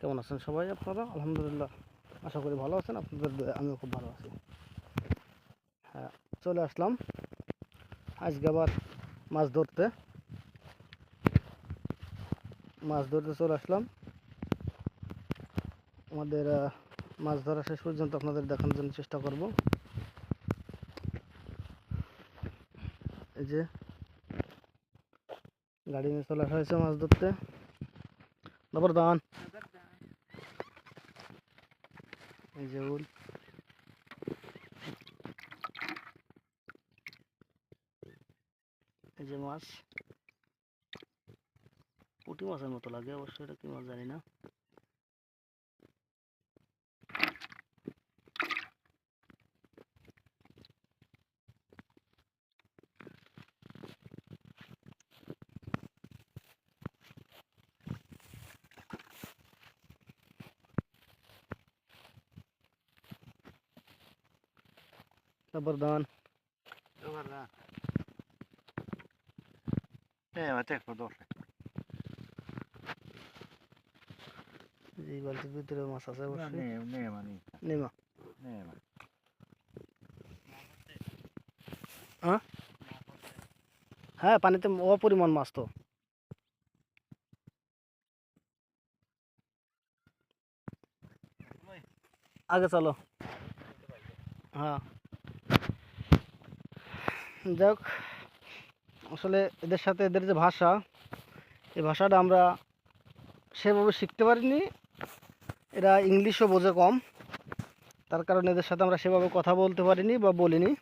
কেমন আছেন সবাই আপনারা? আলহামদুলিল্লাহ, আশা করি ভালো আছেন। আপনাদের আমিও খুব ভালো আছি। হ্যাঁ চলে আসলাম। আজকে আবার মাছ ধরতে। মাছ ধরতে চলে আসলাম। আমাদের মাছ ধরা শেষ পর্যন্ত আপনাদের দেখানোর জন্য চেষ্টা করব। এই যে, গাড়ি নিয়ে চলে আসা হয়েছে মাছ ধরতে। তারপর দান এই এই যে মাছ। পুঁটি মাছের মতো লাগে অবশ্যই এটা কি মাছ জানি না। তারপর দান Dobra. Nie ma tych podofy. যে এই বালতির ভিতরে মাছ আছে অবশ্যই Nie, nie ma nic. নেমা Nie ma. হ্যাঁ পানিতে অপরিমাণ মাছ তো আগে চলো হ্যাঁ যাক আসলে এদের সাথে এদের যে ভাষা, এই ভাষাটা আমরা সেভাবে শিখতে পারিনি। এরা ইংলিশও বোঝে কম। তার কারণে এদের সাথে আমরা সেভাবে কথা বলতে পারিনি বা বলিনি।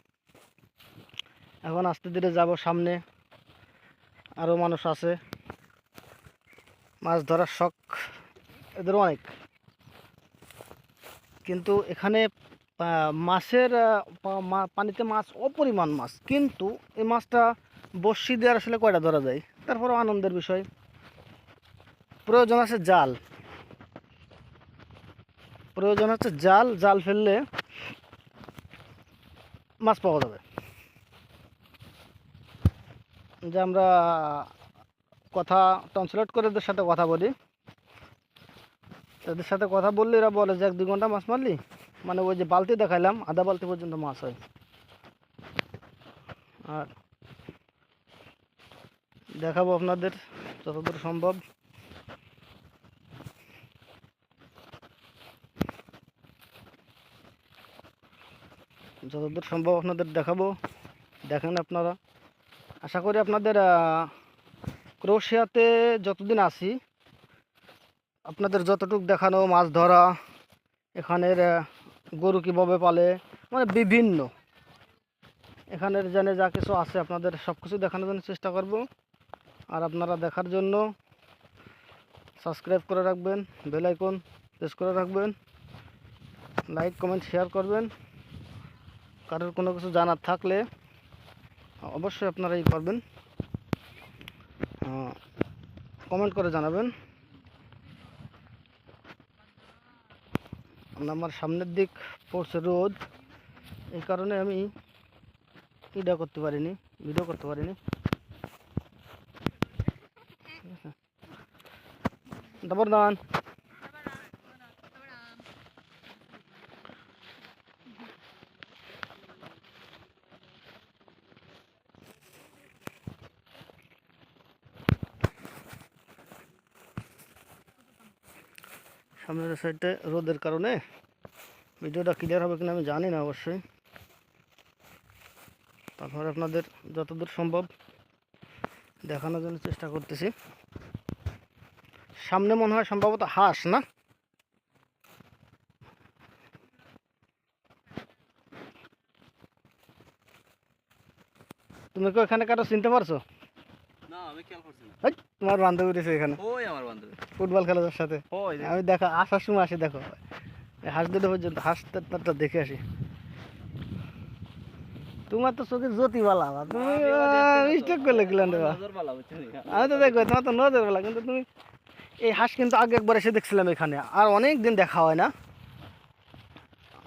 এখন আস্তে ধীরে যাব সামনে। আরও মানুষ আছে। মাছ ধরার শখ এদের অনেক। কিন্তু এখানে মাছের পানিতে মাছ অপরিমাণ মাছ। কিন্তু এই মাছটা বড়শি দিয়ে আসলে কয়টা ধরা যায়? তারপরেও আনন্দের বিষয়। প্রয়োজন আছে জাল। প্রয়োজন হচ্ছে জাল জাল ফেললে মাছ পাওয়া যাবে। যে আমরা কথা ট্রান্সলেট করে এদের সাথে কথা বলি। এদের সাথে কথা বললে এরা বলে যে, এক, দুই ঘণ্টা মাছ মারলি? মানে ওই যে বালতি দেখাইলাম, আধা বালতি পর্যন্ত মাছ হয়। আর দেখাবো আপনাদের যতদূর সম্ভব। যতদূর সম্ভব আপনাদের দেখাবো। দেখেন আপনারা। আশা করি আপনাদের ক্রোশিয়াতে যতদিন আছি, আপনাদের যতটুক দেখানো মাছ ধরা, এখানের গরু কীভাবে পালে? মানে বিভিন্ন। এখানের জানে যা কিছু আছে আপনাদের সব কিছু দেখানোর জন্য চেষ্টা করব। আর আপনারা দেখার জন্য সাবস্ক্রাইব করে রাখবেন বেল আইকন প্রেস করে রাখবেন লাইক কমেন্ট শেয়ার করবেন। কারোর কোনো কিছু জানার থাকলে অবশ্যই আপনারা এই করবেন কমেন্ট করে জানাবেন। আমার সামনের দিক পড়ছে রোদ। এই কারণে আমি ইডা করতে পারিনি ভিডিও করতে পারিনি। তারপর দান সামনের সাইডে রোদের কারণে ভিডিওটা ক্লিয়ার হবে কিনা আমি জানি না অবশ্যই। তারপর আপনাদের যতদূর সম্ভব দেখানোর জন্য চেষ্টা করতেছি। সামনে মনে হয় সম্ভবত হাঁস না? তুমি কি ওখানে কারও চিনতে পারছ? না আমি খেয়াল করছি তোমার বান্ধবী রয়েছে এখানে। ওই আমার বান্ধবী। ফুটবল খেলা যার সাথে আমি দেখা আসার সময় আসি দেখো। হাঁস দুটো পর্যন্ত হাঁস তারটা দেখে আসি। তোমার তো চোখে জ্যোতি বালা তুমি মিস্টেক করলে গেলেন আমি তো দেখো তোমার তো নজর বালা কিন্তু তুমি এই হাঁস কিন্তু আগে একবার এসে দেখছিলাম এখানে। আর অনেক দিন দেখা হয় না।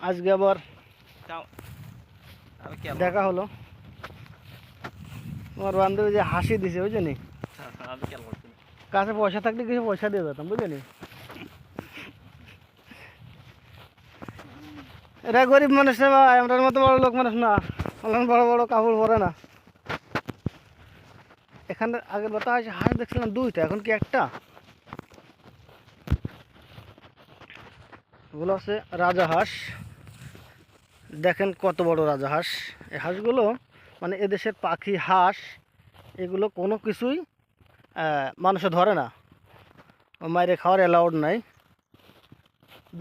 আজকে আবার? দেখা হলো। তোমার বান্ধবী যে হাসি দিছে বুঝলি? কাছে পয়সা থাকলে কিছু পয়সা দিয়ে যেতাম বুঝলি? এটা গরিব মানুষ না ভাই আমার মতো বড় লোক মানুষ না। অনেক বড় বড় কাপড় পরে না। এখানে আগের বাতা আছে হাঁস দেখছিলাম দুইটা, এখন কি একটা? ওগুলো আছে রাজা হাঁস। দেখেন কত বড় রাজা হাঁস। এই হাঁসগুলো মানে এদেশের পাখি, হাঁস, এগুলো কোনো কিছুই মানুষে ধরে না। মাইরে খাওয়ার অ্যালাউড নাই।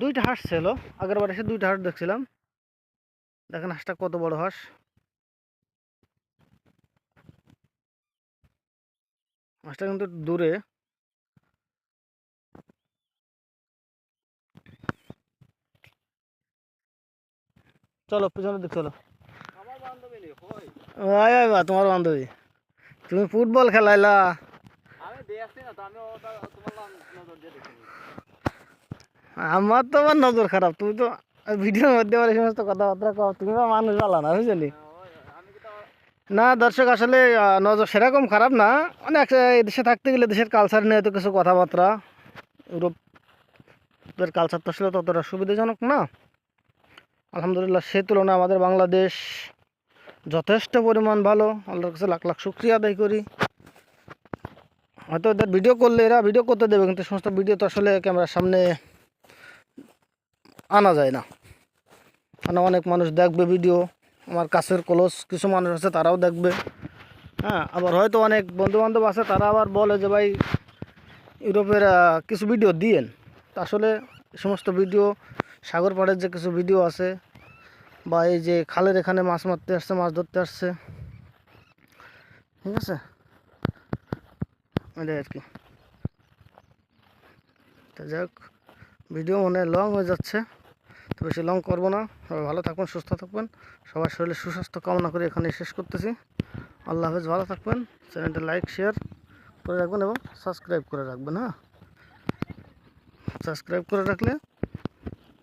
দুইটা হাঁস ছিল। আগের বার এসে দুইটা হাঁস দেখছিলাম। দেখেন হাঁসটা কত বড় হাঁস। হাঁসটা কিন্তু দূরে। চলো পিছনের দিক চলো। তোমার বান্ধবী। তুমি ফুটবল খেলাইলা। আমার তো আমার নজর খারাপ তুমি তো ভিডিওর মধ্যে আমার এই সমস্ত কথাবার্তা কও তুমি তো মানুষ ভালো না বুঝলি? না দর্শক আসলে নজর সেরকম খারাপ না অনেক দেশে থাকতে গেলে দেশের কালচার নিয়ে তো কিছু কথাবার্তা ইউরোপের কালচার তো আসলে ততটা সুবিধাজনক না। আলহামদুলিল্লাহ সে তুলনায় আমাদের বাংলাদেশ যথেষ্ট পরিমাণ ভালো আল্লাহর কাছে লাখ লাখ শুক্রিয়া আদায় করি। হয়তো এদের ভিডিও করলে এরা ভিডিও করতে দেবে, কিন্তু সমস্ত ভিডিও তো আসলে ক্যামেরার সামনে আনা যায় না। কারণ অনেক মানুষ দেখবে ভিডিও আমার কাছের ক্লোজ কিছু মানুষ আছে তারাও দেখবে। হ্যাঁ আবার হয়তো অনেক বন্ধু বান্ধব আছে, তারা আবার বলে যে, ভাই, ইউরোপের কিছু ভিডিও দিয়েন। তা আসলে সমস্ত ভিডিও সাগর পাড়ের যে কিছু ভিডিও আছে, বা এই যে খালের এখানে মাছ মারতে আসছে, মাছ ধরতে আসছে, ঠিক আছে? এটাই আর কি। তা যাই হোক ভিডিও মনে লং হয়ে যাচ্ছে, তো বেশি লং করব না। সবাই ভালো থাকবেন, সুস্থ থাকবেন। সবার শরীরে সুস্বাস্থ্য কামনা করে এখানে শেষ করতেছি। আল্লাহ হাফেজ, ভালো থাকবেন। চ্যানেলটা লাইক শেয়ার করে রাখবেন এবং সাবস্ক্রাইব করে রাখবেন হ্যাঁ? সাবস্ক্রাইব করে রাখলে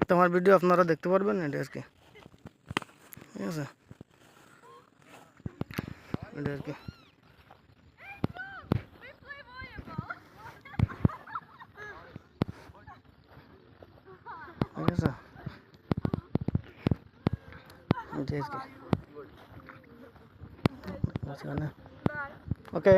তোমার ভিডিও আপনারা দেখতে পারবেন, এটা আর কি। ঠিক আছে? এটা আর কি। ঠিক আছে এটা আর কি ওকে